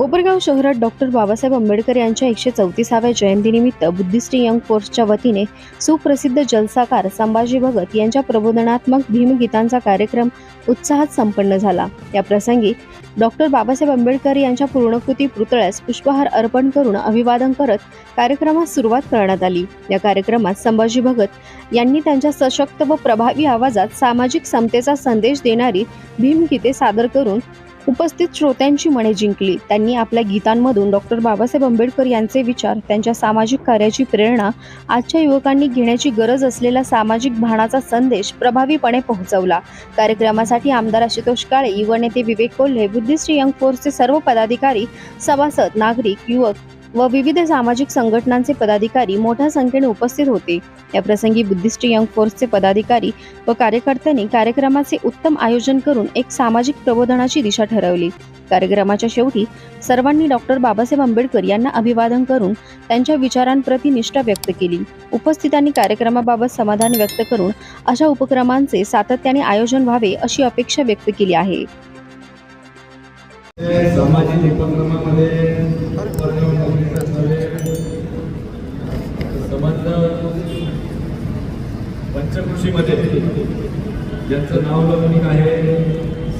कोपरगाव शहरात डॉक्टर बाबासाहेब आंबेडकर यांच्या एकशे चौतीसाव्या जयंतीनिमित्त बुद्धिस्ट यंग फोर्सच्या वतीने सुप्रसिद्ध जलसाकार संभाजी भगत यांच्या प्रबोधनात्मक भीमगीतांचा कार्यक्रम उत्साहात संपन्न झाला. या प्रसंगी डॉक्टर बाबासाहेब आंबेडकर यांच्या पूर्णकृती पुतळ्यास पुष्पहार अर्पण करून अभिवादन करत कार्यक्रमास सुरुवात करण्यात आली. या कार्यक्रमात संभाजी भगत यांनी त्यांच्या सशक्त व प्रभावी आवाजात सामाजिक समतेचा संदेश देणारी भीमगीते सादर करून उपस्थित श्रोत्यांची मने जिंकली. त्यांनी आपल्या गीतांमधून डॉक्टर बाबासाहेब आंबेडकर यांचे विचार त्यांच्या सामाजिक कार्याची प्रेरणा आजच्या युवकांनी घेण्याची गरज असलेला सामाजिक भाणाचा संदेश प्रभावीपणे पोहोचवला. कार्यक्रमासाठी आमदार आशुतोष काळे युवा नेते विवेक कोल्हे बुद्धिस्ट यंग फोर्सचे सर्व पदाधिकारी सभासद नागरिक युवक व विविध सामाजिक संघटनांचे पदाधिकारी मोठ्या संख्येने उपस्थित होते. या प्रसंगी बुद्धिस्ट यंग फोर्सचे पदाधिकारी व कार्यकर्त्यांनी कार्यक्रमाचे उत्तम आयोजन करून एक सामाजिक प्रबोधनाची दिशा ठरवली. कार्यक्रमाच्या शेवटी सर्वांनी डॉक्टर बाबासाहेब आंबेडकर यांना अभिवादन करून त्यांच्या विचारांप्रती निष्ठा व्यक्त केली. उपस्थितांनी कार्यक्रमाबाबत समाधान व्यक्त करून अशा उपक्रमांचे सातत्याने आयोजन व्हावे अशी अपेक्षा व्यक्त केली आहे. सामाजिक उपक्रमामध्ये संबंध पंचकृषीमध्ये. ज्यांचं नाव लौकिक आहे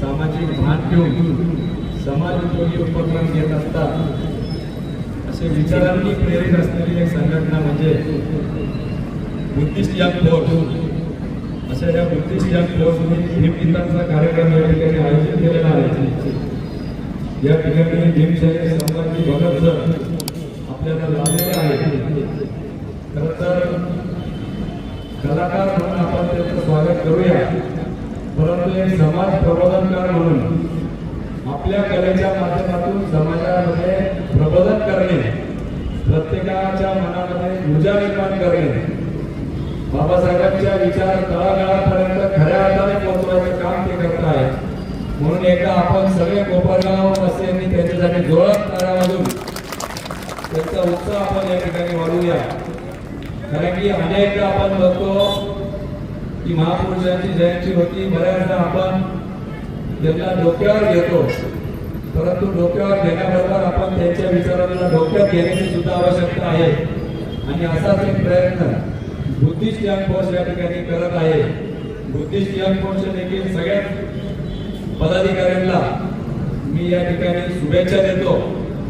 सामाजिक भान ठेवून समाज उपयोगी उपक्रम घेत असतात. असे विचारांनी प्रेरित असलेली एक संघटना म्हणजे बुद्धिस्ट यंग फोर्स. अशा या बुद्धिस्ट यंग फोर्सने भीमगीतांचा कार्यक्रम या ठिकाणी आयोजित केलेला आहे. या ठिकाणी भीमशाही संभाजी भगत सर आपल्याला लाभलेले आहेत खरं तर कलाकार म्हणून आपण त्याचं स्वागत करूया. परंतु एक समाज प्रबोधनकार म्हणून आपल्या कलेच्या माध्यमातून समाजामध्ये प्रबोधन करणे प्रत्येकाच्या मनामध्ये ऊर्जा निर्माण करणे बाबासाहेबांच्या विचार तळागाळापर्यंत खऱ्या अर्थाने पोहोचवायचं काम ते करत आहेत म्हणून एकदा आपण सगळे कोपरगाव वासियांनी त्यांच्यासाठी जोरात तारा वाजून त्यांचा उत्साह आपण या ठिकाणी वाढवूया. कारण की अनेकदा आपण बघतो की महापुरुषांची जयंती होती. बऱ्याचदा आपण त्यांना डोक्यावर घेतो परंतु डोक्यावर घेण्याबरोबर आपण त्यांच्या विचारांना डोक्यात घेण्याची सुद्धा आवश्यकता आहे. आणि असाच एक प्रयत्न बुद्धिस्ट यंग फोर्स या ठिकाणी करत आहे. बुद्धिस्ट यंग फोर्स देखील सगळ्या पदाधिकाऱ्यांना मी या ठिकाणी शुभेच्छा देतो.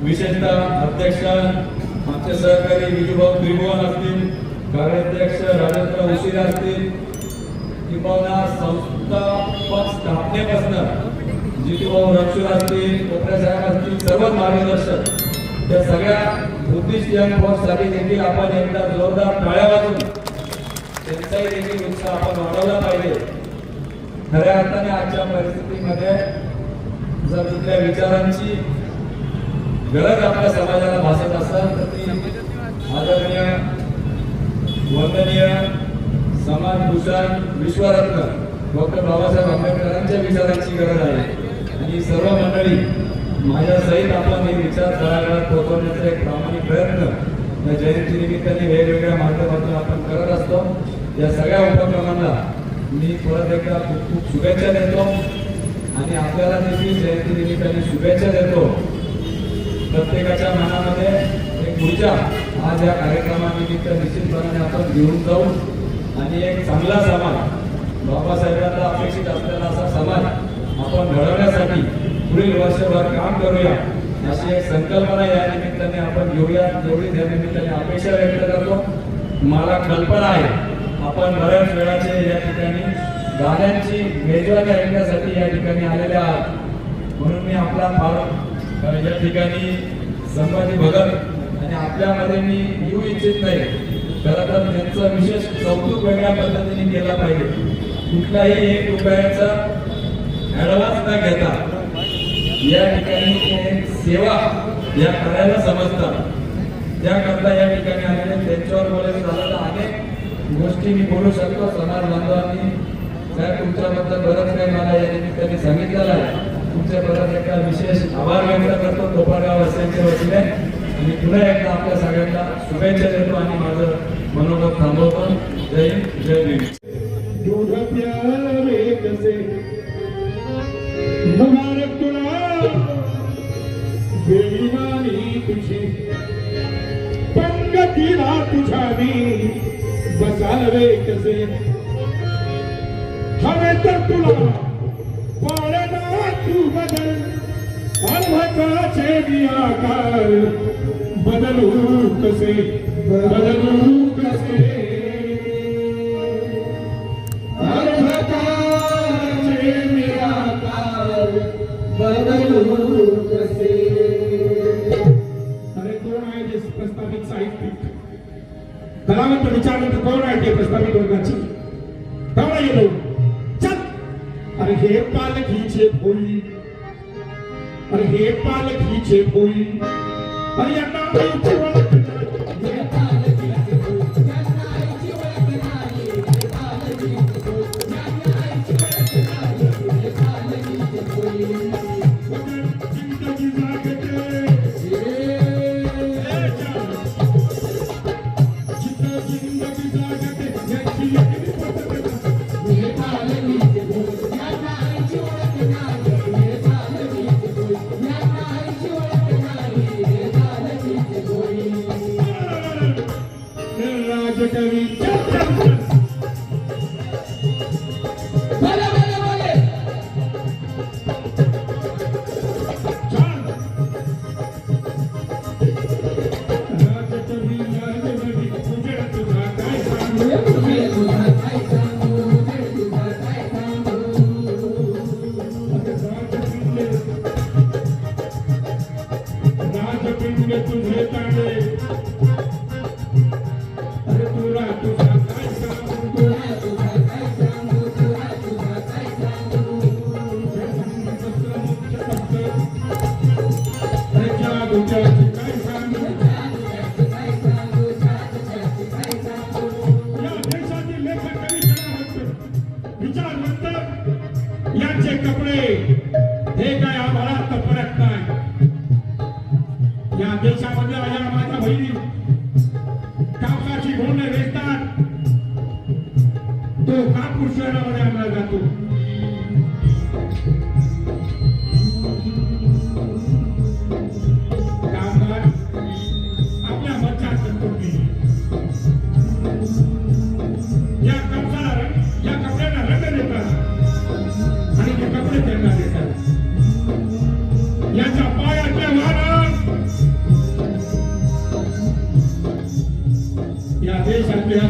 विशेषतः अध्यक्ष आमचे सहकारी विजूभाऊ त्रिभुवन असतील कार्याध्यक्ष राजेंद्र उशीर असतील किंवा संस्थापक स्थापनेपासून जितूभाऊ रक्षूर असतील कोपऱ्या साहेब असतील सर्व मार्गदर्शक त्या सगळ्या बुद्धिस्ट यंग फोर्ससाठी देखील आपण एकदा जोरदार टाळ्या वाजून त्यांचाही देखील उत्साह आपण वाढवला पाहिजे. खऱ्या अर्थाने आजच्या परिस्थितीमध्ये जर कुठल्या विचारांची गरज आपल्या समाजाला भासत असेल तर ती आदरणीय वंदनीय समाजभूषण विश्वरत्न डॉक्टर बाबासाहेब आंबेडकरांच्या विचारांची गरज आहे. आणि सर्व मंडळी माझ्या सहित आपण हे विचार तळागाळात पोहोचवण्याचा एक प्रामाणिक प्रयत्न या जयंती निमित्ताने वेगवेगळ्या माध्यमातून आपण करत असतो. या सगळ्या उपक्रमांना मी परत एकदा खूप खूप शुभेच्छा देतो. आणि आपल्याला देखील जयंती निमित्ताने शुभेच्छा देतो. प्रत्येकाच्या मनामध्ये ऊर्जा आज या कार्यक्रमानिमित्त निश्चितपणाने आपण घेऊन जाऊ. आणि एक चांगला समाज बाबासाहेबांना अपेक्षित असलेला असा समाज आपण घडवण्यासाठी पुढील वर्षभर काम करूया. अशी एक संकल्पना या निमित्ताने आपण घेऊया. जेवढी त्या निमित्ताने अपेक्षा व्यक्त करतो. मला कल्पना आहे आपण बऱ्याच वेळाचे या ठिकाणी गाण्यांची मेजवानी ऐकण्यासाठी या ठिकाणी आलेले आहात. म्हणून मी आपला फार या ठिकाणी संभाजी भगत आणि आपल्यामध्ये मी येऊ इच्छित नाही. खरं तर त्यांचं विशेष कौतुक वेगळ्या पद्धतीने केला पाहिजे. कुठलाही एक रुपयाचा ऍडव्हान्स न घेता या ठिकाणी सेवा या करायला समजतात. त्याकरता या ठिकाणी आलेले त्यांच्यावर बोलायचं झालं तर अनेक गोष्टी मी बोलू शकतो. समाज बांधवांनी साहेब तुमच्याबद्दल बरंच काही मला या निमित्ताने सांगितलेलं आहे. तुमच्या परत एका विशेष आभार व्यक्त करतो. कोपरगाव वासियांच्या वतीने. आणि पुन्हा एकदा आपल्या सगळ्यांना शुभेच्छा देतो आणि माझं मनोगत थांबवतो. जय जय देवी दूध पंगतीला तुझ्या मी बसावे कसे? अर्भकाचे मी आकार बदलू कसे? बदलू कसे बदलू कसे? अरे कोण आहे ते प्रस्तावित साहित्यिक? कलावंत विचारलं तर कोण आहे ते प्रस्तावित वर्गाची? บ้านเลขที่เจ็ดปุยไปยังน้ำไปจุ๊บ विचारवंत यांचे कपडे हे काय आम्हाला फरक नाही. या देशामध्ये आल्या माझ्या बहिणी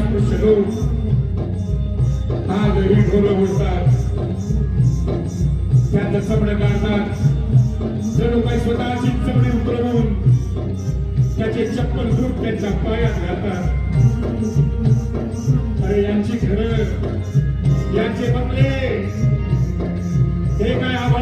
अस्पृश्य लोक आजही ढोलं उडतात त्यांचं चमडं काढतात जणू काही स्वतःची चमडी उतरवून त्याचे चप्पल दूर त्यांच्या पायात घालतात अरे यांची घरं यांचे बंगले. हे काय आवाज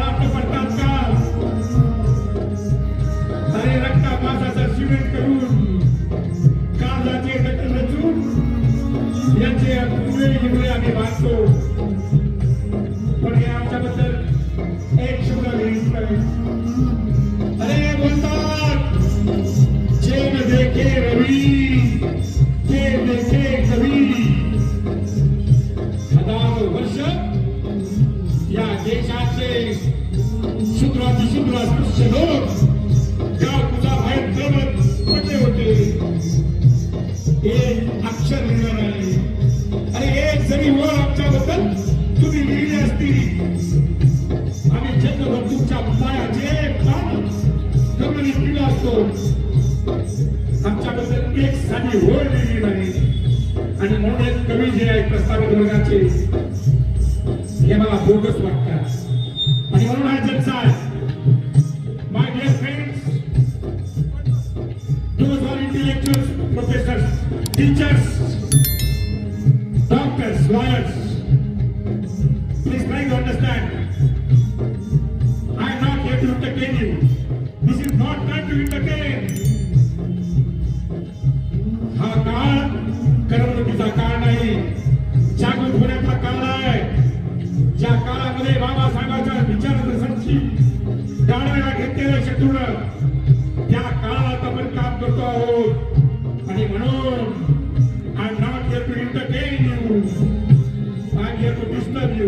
आम्ही जन्मभर तुमच्या पायाचे काम कमली असतो. आमच्याबद्दल एक दिली नाही आणि म्हणून कमी जे आहे प्रस्तावित वर्गाचे हे मला बोगस वाटतात. घेतलेलं शत्रुण त्या काळात आपण काम करतो आहोत. आणि म्हणून I not here to entertain you I am to disturb you